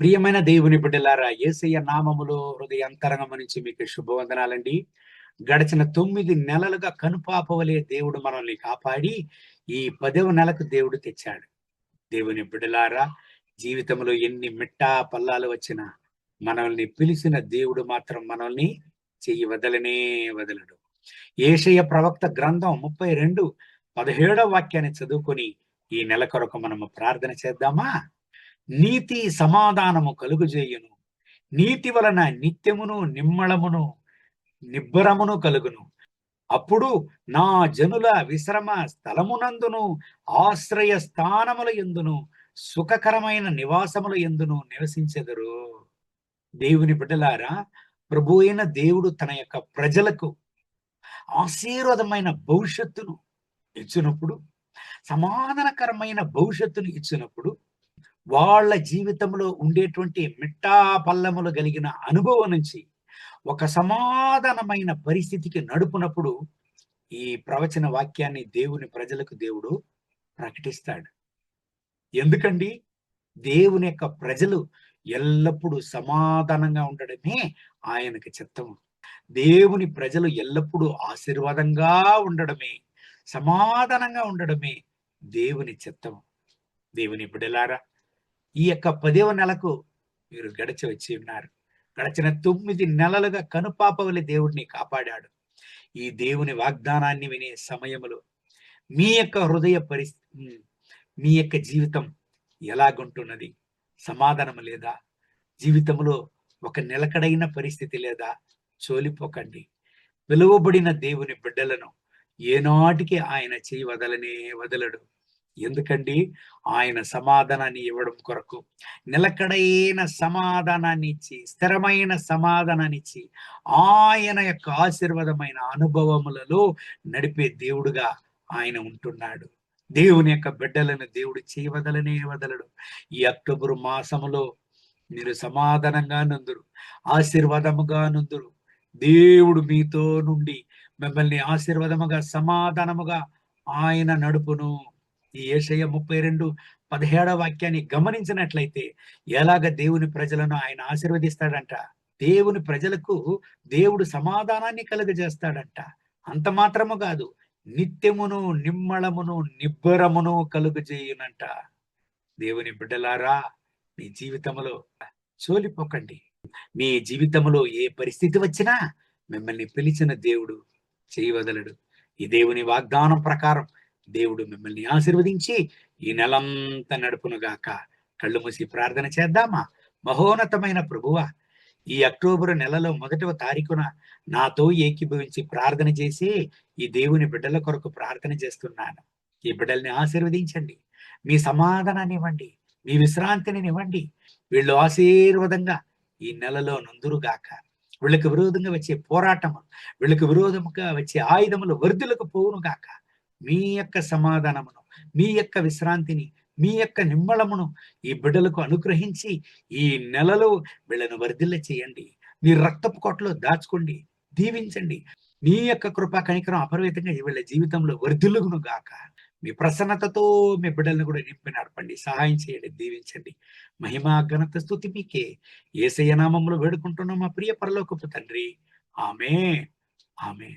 ప్రియమైన దేవుని బిడ్డలారా ఏసయ్య నామములో హృదయంతరంగం నుంచి మీకు శుభవందనాలండి. గడిచిన తొమ్మిది నెలలుగా కనుపాపవలే దేవుడు మనల్ని కాపాడి ఈ పదవ నెలకు దేవుడు తెచ్చాడు. దేవుని బిడ్డలారా జీవితంలో ఎన్ని మిట్టా పల్లాలు వచ్చినా మనల్ని పిలిచిన దేవుడు మాత్రం మనల్ని చెయ్యి వదలనే వదలడు. ఏషయ ప్రవక్త గ్రంథం ముప్పై రెండు పదిహేడవ వాక్యాన్ని చదువుకొని ఈ నెల కొరకు మనము ప్రార్థన చేద్దామా? నీతి సమాధానము కలుగుజేయును. నీతి వలన నిత్యమును నిమ్మళమును నిబ్బరమును కలుగును. అప్పుడు నా జనుల విశ్రమ స్థలమునందును ఆశ్రయ స్థానముల ఎందును సుఖకరమైన నివాసముల ఎందును నివసించెదరు. దేవుని బిడ్డలారా ప్రభు అయిన దేవుడు తన యొక్క ప్రజలకు ఆశీర్వాదమైన భవిష్యత్తును ఇచ్చినప్పుడు సమాధానకరమైన భవిష్యత్తును ఇచ్చినప్పుడు వాళ్ళ జీవితంలో ఉండేటువంటి మిట్టాపల్లములు కలిగిన అనుభవం నుంచి ఒక సమాధానమైన పరిస్థితికి నడుపునప్పుడు ఈ ప్రవచన వాక్యాన్ని దేవుని ప్రజలకు దేవుడు ప్రకటిస్తాడు. ఎందుకండి? దేవుని యొక్క ప్రజలు ఎల్లప్పుడూ సమాధానంగా ఉండడమే ఆయనకి చిత్తము దేవుని ప్రజలు ఎల్లప్పుడూ ఆశీర్వాదంగా ఉండడమే సమాధానంగా ఉండడమే దేవుని చిత్తము దేవుని బిడలారా ఈ యొక్క పదేవ నెలకు మీరు గడిచి వచ్చి ఉన్నారు. గడిచిన తొమ్మిది నెలలుగా కనుపాపవలి దేవుడిని కాపాడాడు. ఈ దేవుని వాగ్దానాన్ని వినే సమయంలో మీ యొక్క హృదయ పరిస్థితి మీ యొక్క జీవితం ఎలాగుంటున్నది? సమాధానం లేదా? జీవితంలో ఒక నిలకడైన పరిస్థితి లేదా? చోలిపోకండి. పిలువబడిన దేవుని బిడ్డలను ఏనాటికి ఆయన చేయి వదలనే వదలడు. ఎందుకండి? ఆయన సమాధానాన్ని ఇవ్వడం కొరకు. నిలకడైన సమాధానాన్ని ఇచ్చి స్థిరమైన సమాధానాన్ని ఇచ్చి ఆయన యొక్క ఆశీర్వాదమైన అనుభవములలో నడిపే దేవుడుగా ఆయన ఉంటున్నాడు. దేవుని యొక్క బిడ్డలను దేవుడు చేయవదలనే వదలడు. ఈ అక్టోబర్ మాసములో మీరు సమాధానంగా నందురు ఆశీర్వాదముగా నందురు. దేవుడు మీతో నుండి మిమ్మల్ని ఆశీర్వాదముగా సమాధానముగా ఆయన నడుపును. ఈ ఏషయ ముప్పై రెండు పదిహేడవ వాక్యాన్ని గమనించినట్లయితే ఎలాగ దేవుని ప్రజలను ఆయన ఆశీర్వదిస్తాడంట? దేవుని ప్రజలకు దేవుడు సమాధానాన్ని కలుగజేస్తాడంట. అంత మాత్రము కాదు నిత్యమును నిమ్మళమును నిబ్బరమును కలుగజేయునంట. దేవుని బిడ్డలారా మీ జీవితంలో చోలిపోకండి. మీ జీవితంలో ఏ పరిస్థితి వచ్చినా మిమ్మల్ని పిలిచిన దేవుడు చేయవదలడు. ఈ దేవుని వాగ్దానం ప్రకారం దేవుడు మిమ్మల్ని ఆశీర్వదించి ఈ నెలంతా నడుపునుగాక కళ్ళు మూసి ప్రార్థన చేద్దామా? మహోన్నతమైన ప్రభువ ఈ అక్టోబర్ నెలలో మొదటవ తారీఖున నాతో ఏకీభవించి ప్రార్థన చేసి ఈ దేవుని బిడ్డల కొరకు ప్రార్థన చేస్తున్నాను. ఈ బిడ్డల్ని ఆశీర్వదించండి. మీ సమాధానాన్ని ఇవ్వండి. మీ విశ్రాంతిని ఇవ్వండి. వీళ్ళు ఆశీర్వాదంగా ఈ నెలలో నుందురుగాక వీళ్ళకి విరోధంగా వచ్చే పోరాటము వీళ్ళకి విరోధముగా వచ్చే ఆయుధములు వర్ధులకు పోవును గాక. మీ యొక్క సమాధానమును మీ యొక్క విశ్రాంతిని మీ యొక్క నిమ్మళమును ఈ బిడ్డలకు అనుగ్రహించి ఈ నెలలో వీళ్ళను వర్ధిల్ల చేయండి. మీ రక్తపు కోటలో దాచుకోండి. దీవించండి. మీ యొక్క కృపా కనికరం అపరిమితంగా వీళ్ళ జీవితంలో వర్ధిల్లుగును గాక. మీ ప్రసన్నతతో మీ బిడ్డలను కూడా నింపి నడపండి సహాయం చేయండి దీవించండి. మహిమా ఘనత స్థుతి మీకే ఏసయ్య నామంలో వేడుకుంటున్నాం మా ప్రియ పరలోకపు తండ్రి. ఆమె ఆమె